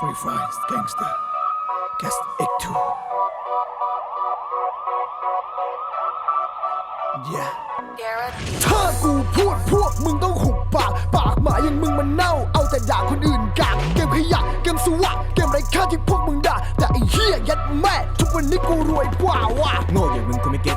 Free Fries Gangster Guest X2 Yeah ถ้ากูพูดพวกมึงต้องหุบปาก ปากหมาอย่างมึงมันเน่า เอาแต่ด่าคนอื่นกากเกมขยะเกมสวะเกมไร้ค่าที่พวกมึงด่า แต่ไอ้เหี้ยยัดแม่ ทุกวันนี้กูรวยกว่าว่ะโง่อย่างมึงกูไม่เก็ต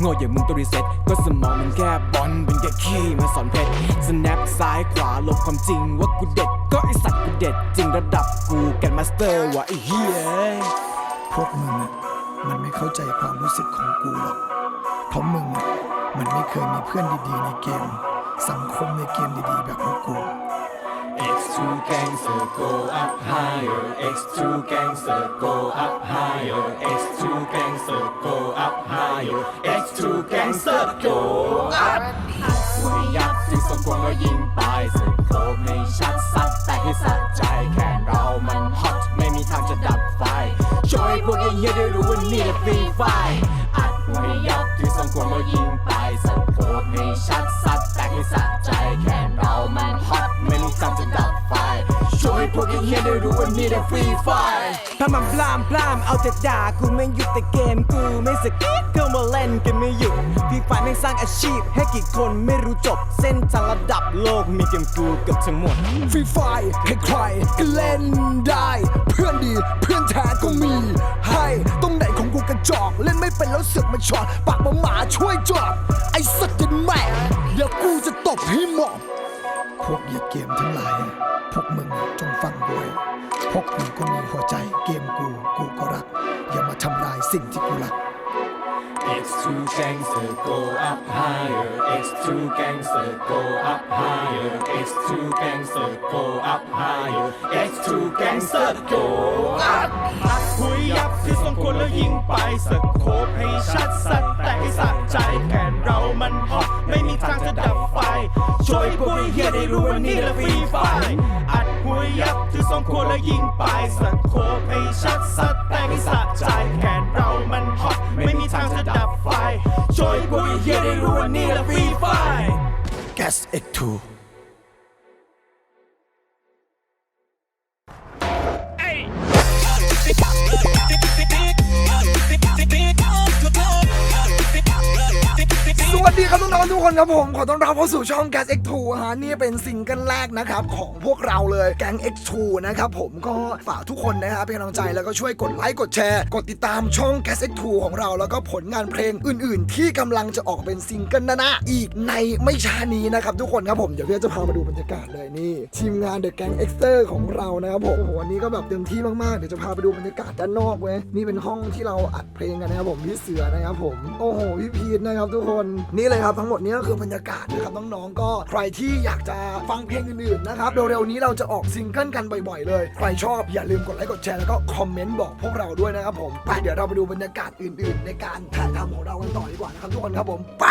โง่อย่างมึงต้องรีเซ็ตก็สมองมันแค่บอลเป็นแค่ขี้มาสอนเพชร snap ซ้ายขวาหลบความจริงว่ากูเด็ดก็ไอสัตว์กู เด็ดจริงระดับกูแกนมาสเตอร์ว่ะไอ้เหี้ยพวกมึงอะมันไม่เข้าใจความรู้สึกของกูหรอก เพราะมึงอะมันไม่เคยมีเพื่อนดีๆในเกม สังคมในเกมดีๆแบบพวกกู X2 gangster go up higher X2 gangster go up higher X2 gangster go up higher X2 gangster go up สวยยับที่สมควรก็ยิงไปสึกโคบให้ชัดซั ให้สะใจแค่เรามันฮอตไม่มีทางจะดับไฟช่วยพวกไอ้เหี้ยได้รู้ว่านี่แหละฟรีไฟอัดหัวให้ยับที่สมควรก็ยิงไปสะโคบให้ชัด ยพวกไอ้เหี้ยได้รู้ว่านี่แหละฟรีไฟถ้ามันปลามปลามเอาแต่ด่ากูไม่หยุดแต่เกมกูไม่สกิดเข้ามาเล่นกันไม่หยุดพี่ฝ่ายไม่สร้างอาชีพ ให้กี่คนไม่รู้จบ เส้นทางระดับโลกมีเกมกูเกือบทั้งหมดฟรีไฟใครๆก็เล่นได้ เพื่อนดีเพื่อนแท้ก็มีให้ตรงไหนของกูกระจอกเล่นไม่เป็นแล้วเสือกมาช็อตปากมาหมาช่วยจอบไอ้สัตว์ยันแม่เดี๋ยวกูจะตบให้หมอบพวกเหยียดเกมทั้งหลาย พวกมึงอะจงฟังด้วยพวกกูก็มีหัวใจเกมกูกูก็รัก อย่ามาทำลายสิ่งที่กูรัก X2 gangster go up higher X2 gangster go up higher X2 gangster go up higher X2 gangster go up อัดคุยยับที่สมควรแล้วยิงไปสะโคบให้ชัดสัดแต่ให้สะใจแขนเรามันฮอต ได้รู้ว่านี่แหละฟรีไฟอัดหัวยับถือสมควรแล้วยิงไปสัตว์โคให้ชัดสัตว์แต่ให้สะใจแขนเรามันฮอตไม่มีทางจะดับไฟช่วยพวกไอ้เฮียได้รู้ว่านี่แหละฟรีไฟ Gas X2 ดีครับน้องๆทุกคนครับผม ขอต้อนรับเข้าสู่ช่อง Gas X2 ฮะนี่เป็นซิงเกิลแรกนะครับของพวกเราเลยแก๊ง X2 นะครับผมก็ฝากทุกคนนะครับเป็นกำลังใจแล้วก็ช่วยกดไลค์กดแชร์ กดติดตามช่อง Gas X2 ของเรา แล้วก็ผลงานเพลงอื่น ๆ ที่กำลังจะออกเป็นซิงเกิลนะนะอีกในไม่ช้านี้นะครับทุกคนครับผมเดี๋ยวพี่จะพามาดูบรรยากาศเลยนี่ ทีมงาน The Gang Exter ของเรานะครับผมโอ้โหวันนี้ก็แบบเต็มที่มากๆเดี๋ยวจะพาไปดูบรรยากาศด้านนอกเว้ยนี่เป็นห้องที่เราอัดเพลงกันนะครับผมพี่เสือนะครับผมโอ้โหพี่พีทนะครับทุกคนนี่เลยครับทั้งหมดนี้ก็คือบรรยากาศนะครับน้องๆก็ใครที่อยากจะฟังเพลงอื่นๆนะครับเร็วๆนี้เราจะออกซิงเกิลกันบ่อยๆ เลยใครชอบอย่าลืมกดไลค์กดแชร์แล้วก็คอมเมนต์บอกพวกเราด้วยนะครับผมไปเดี๋ยวเราไปดูบรรยากาศอื่น ๆ ในการถ่ายทำของเรากันต่อดีกว่านะครับทุกคนครับผมไป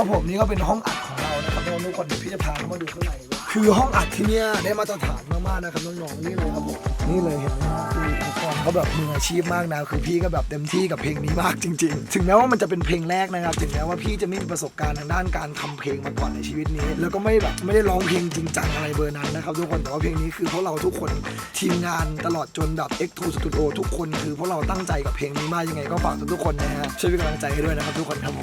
ครับผมนี่ก็เป็นห้องอัดของเรานะครับน้องทุกคนเดี๋ยวพี่จะพาเข้ามาดูข้างในคือห้องอัดที่เนี่ยได้มาตรฐานมากๆนะครับน้องๆนี่เลยครับผมนี่เลยเห็นไหมคืออุปกรณ์เขาแบบมืออาชีพมากนะคือพี่ก็แบบเต็มที่กับเพลงนี้มากจริง ๆ ถึงแม้ว่ามันจะเป็นเพลงแรกนะครับ ถึงแม้ว่าพี่จะไม่มีประสบการณ์ทางด้านการทำเพลงมาก่อนในชีวิตนี้ แล้วก็ไม่แบบไม่ได้ร้องเพลงจริงจังอะไรเบอร์นั้นนะครับทุกคนแต่ว่าเพลงนี้คือพวกเราทุกคนทีมงานตลอดจนแบบ X2 Studio ทุกคนคือพวกเราตั้งใจกับเพลงนี้มากยังไงก็ฝากทุกๆคนนะฮะช่วยเป็นกำลังใจให้ด้วยนะครับทุกคนครับผม